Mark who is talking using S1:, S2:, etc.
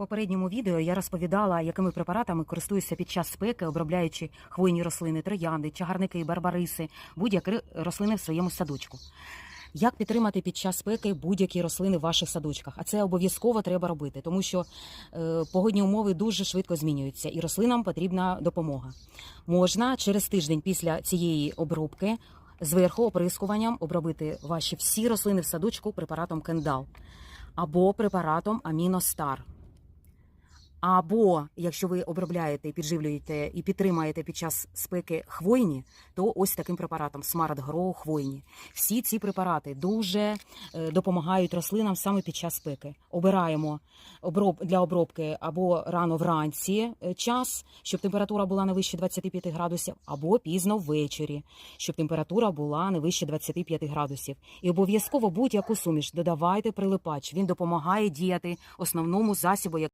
S1: попередньому відео я розповідала, якими препаратами користуюся під час спеки, обробляючи хвойні рослини, троянди, чагарники, барбариси, будь-які рослини в своєму садочку. Як підтримати під час спеки будь-які рослини в ваших садочках? А це обов'язково треба робити, тому що е, погодні умови дуже швидко змінюються, і рослинам потрібна допомога. Можна через тиждень після цієї обробки зверху оприскуванням обробити ваші всі рослини в садочку препаратом кендал або препаратом Аміностар. Або якщо ви обробляєте, і підживлюєте і підтримаєте під час спеки хвойні, то ось таким препаратом Grow хвойні. Всі ці препарати дуже е, допомагають рослинам саме під час спеки. Обираємо оброб для обробки або рано вранці е, час, щоб температура була не вище 25 градусів, або пізно ввечері, щоб температура була не вище 25 градусів. І обов'язково будь-яку суміш додавайте прилипач. Він допомагає діяти основному засобу,